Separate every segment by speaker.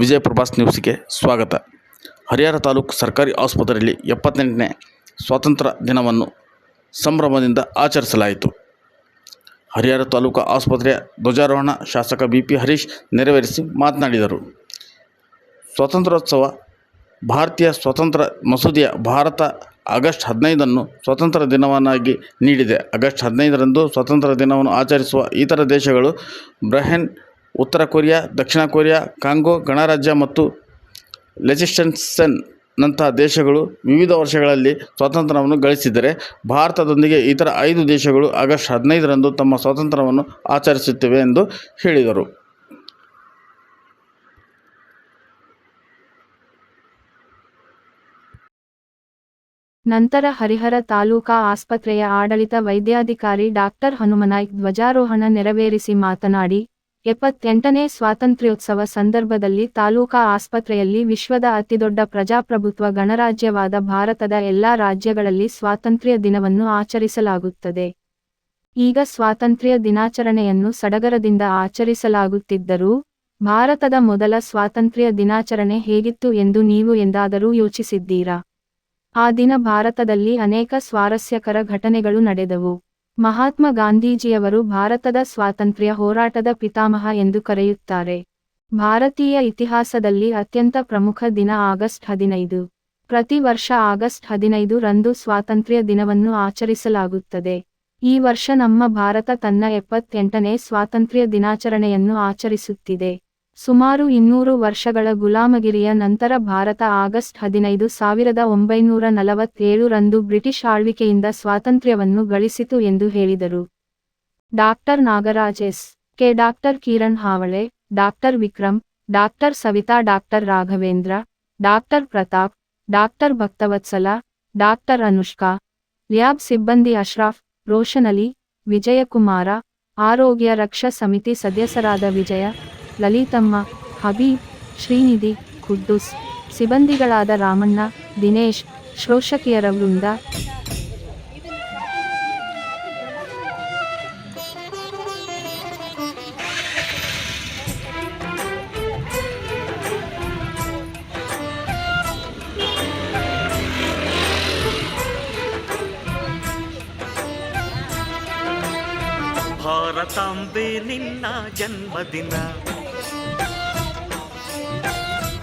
Speaker 1: ವಿಜಯ ಪ್ರಭಾಸ್ ನ್ಯೂಸ್ಗೆ ಸ್ವಾಗತ. ಹರಿಹರ ತಾಲೂಕು ಸರ್ಕಾರಿ ಆಸ್ಪತ್ರೆಯಲ್ಲಿ ಎಪ್ಪತ್ತೆಂಟನೇ ಸ್ವಾತಂತ್ರ್ಯ ದಿನವನ್ನು ಸಂಭ್ರಮದಿಂದ ಆಚರಿಸಲಾಯಿತು. ಹರಿಹರ ತಾಲೂಕು ಆಸ್ಪತ್ರೆಯ ಧ್ವಜಾರೋಹಣ ಶಾಸಕ ಬಿ ಪಿ ಹರೀಶ್ ನೆರವೇರಿಸಿ ಮಾತನಾಡಿದರು. ಸ್ವಾತಂತ್ರ್ಯೋತ್ಸವ ಭಾರತೀಯ ಸ್ವಾತಂತ್ರ್ಯ ಮಸೂದೆಯ ಭಾರತ ಆಗಸ್ಟ್ ಹದಿನೈದನ್ನು ಸ್ವಾತಂತ್ರ್ಯ ದಿನವನ್ನಾಗಿ ನೀಡಿದೆ. ಆಗಸ್ಟ್ ಹದಿನೈದರಂದು ಸ್ವಾತಂತ್ರ್ಯ ದಿನವನ್ನು ಆಚರಿಸುವ ಇತರ ದೇಶಗಳು ಬ್ರಹೆನ್ ಉತ್ತರ ಕೊರಿಯಾ, ದಕ್ಷಿಣ ಕೊರಿಯಾ, ಕಾಂಗೋ, ಗಣರಾಜ್ಯ ಮತ್ತು ಲೆಜಿಸ್ಟನ್ಸನ್ ನಂತಹ ದೇಶಗಳು ವಿವಿಧ ವರ್ಷಗಳಲ್ಲಿ ಸ್ವಾತಂತ್ರ್ಯವನ್ನು ಗಳಿಸಿದರೆ ಭಾರತದೊಂದಿಗೆ ಇತರ ಐದು ದೇಶಗಳು ಆಗಸ್ಟ್ ಹದಿನೈದರಂದು ತಮ್ಮ ಸ್ವಾತಂತ್ರ್ಯವನ್ನು ಆಚರಿಸುತ್ತಿವೆ ಎಂದು ಹೇಳಿದರು.
Speaker 2: ನಂತರ ಹರಿಹರ ತಾಲೂಕಾ ಆಸ್ಪತ್ರೆಯ ಆಡಳಿತ ವೈದ್ಯಾಧಿಕಾರಿ ಡಾಕ್ಟರ್ ಹನುಮನಾಯ್ಕ್ ಧ್ವಜಾರೋಹಣ ನೆರವೇರಿಸಿ ಮಾತನಾಡಿ ಎಪ್ಪತ್ತೆಂಟನೇ ಸ್ವಾತಂತ್ರ್ಯೋತ್ಸವ ಸಂದರ್ಭದಲ್ಲಿ ತಾಲೂಕಾ ಆಸ್ಪತ್ರೆಯಲ್ಲಿ ವಿಶ್ವದ ಅತಿದೊಡ್ಡ ಪ್ರಜಾಪ್ರಭುತ್ವ ಗಣರಾಜ್ಯವಾದ ಭಾರತದ ಎಲ್ಲಾ ರಾಜ್ಯಗಳಲ್ಲಿ ಸ್ವಾತಂತ್ರ್ಯ ದಿನವನ್ನು ಆಚರಿಸಲಾಗುತ್ತದೆ. ಈಗ ಸ್ವಾತಂತ್ರ್ಯ ದಿನಾಚರಣೆಯನ್ನು ಸಡಗರದಿಂದ ಆಚರಿಸಲಾಗುತ್ತಿದ್ದರೂ, ಭಾರತದ ಮೊದಲ ಸ್ವಾತಂತ್ರ್ಯ ದಿನಾಚರಣೆ ಹೇಗಿತ್ತು ಎಂದು ನೀವು ಎಂದಾದರೂ ಯೋಚಿಸಿದ್ದೀರಾ? ಆ ದಿನ ಭಾರತದಲ್ಲಿ ಅನೇಕ ಸ್ವಾರಸ್ಯಕರ ಘಟನೆಗಳು ನಡೆದವು. ಮಹಾತ್ಮ ಗಾಂಧೀಜಿಯವರು ಭಾರತದ ಸ್ವಾತಂತ್ರ್ಯ ಹೋರಾಟದ ಪಿತಾಮಹ ಎಂದು ಕರೆಯುತ್ತಾರೆ. ಭಾರತೀಯ ಇತಿಹಾಸದಲ್ಲಿ ಅತ್ಯಂತ ಪ್ರಮುಖ ದಿನ ಆಗಸ್ಟ್ ಹದಿನೈದು. ಪ್ರತಿ ವರ್ಷ ಆಗಸ್ಟ್ ಹದಿನೈದು ರಂದು ಸ್ವಾತಂತ್ರ್ಯ ದಿನವನ್ನು ಆಚರಿಸಲಾಗುತ್ತದೆ. ಈ ವರ್ಷ ನಮ್ಮ ಭಾರತ ತನ್ನ ಎಪ್ಪತ್ತೆಂಟನೇ ಸ್ವಾತಂತ್ರ್ಯ ದಿನಾಚರಣೆಯನ್ನು ಆಚರಿಸುತ್ತಿದೆ. ಸುಮಾರು ಇನ್ನೂರು ವರ್ಷಗಳ ಗುಲಾಮಗಿರಿಯ ನಂತರ ಭಾರತ ಆಗಸ್ಟ್ ಹದಿನೈದು ಸಾವಿರದ ಒಂಬೈನೂರ ನಲವತ್ತೇಳು ರಂದು ಬ್ರಿಟಿಷ್ ಆಳ್ವಿಕೆಯಿಂದ ಸ್ವಾತಂತ್ರ್ಯವನ್ನು ಗಳಿಸಿತು ಎಂದು ಹೇಳಿದರು. Doctor Nagaraj S. K. Doctor Kiran Havale, doctor Vikram doctor Savitha, doctor Raghavendra, doctor Pratap, doctor Bhaktavatsala, doctor Anushka, lab ಸಿಬ್ಬಂದಿ ಅಶ್ರಾಫ್, ರೋಷನ್ ಅಲಿ, ವಿಜಯಕುಮಾರ, ಆರೋಗ್ಯ ರಕ್ಷಾ ಸಮಿತಿ ಸದಸ್ಯರಾದ ವಿಜಯ ಲಲಿತಮ್ಮ ಹಬೀಬ್ ಶ್ರೀನಿಧಿ ಖುದ್ದೂಸ್ ಸಿಬ್ಬಂದಿಗಳಾದ ರಾಮಣ್ಣ ದಿನೇಶ್ ಶ್ರೋಷಕಿಯರ ವೃಂದ.
Speaker 3: ಭಾರತಾಂಬೆ ನಿನ್ನ ಜನ್ಮದಿನ.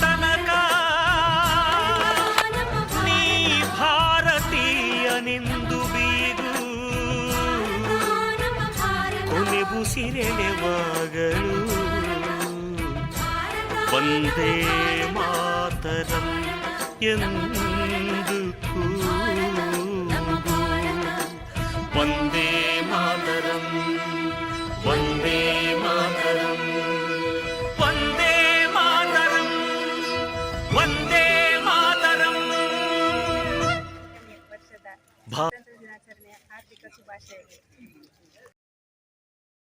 Speaker 3: ತನಕ ನೀ ಭಾರತೀಯನೆಂದು ಬೀಗು ಕೊನೆ ಉಸಿರೆಳೆವಾಗಳು ವಂದೇ ಮಾತರಂ ಎಂದು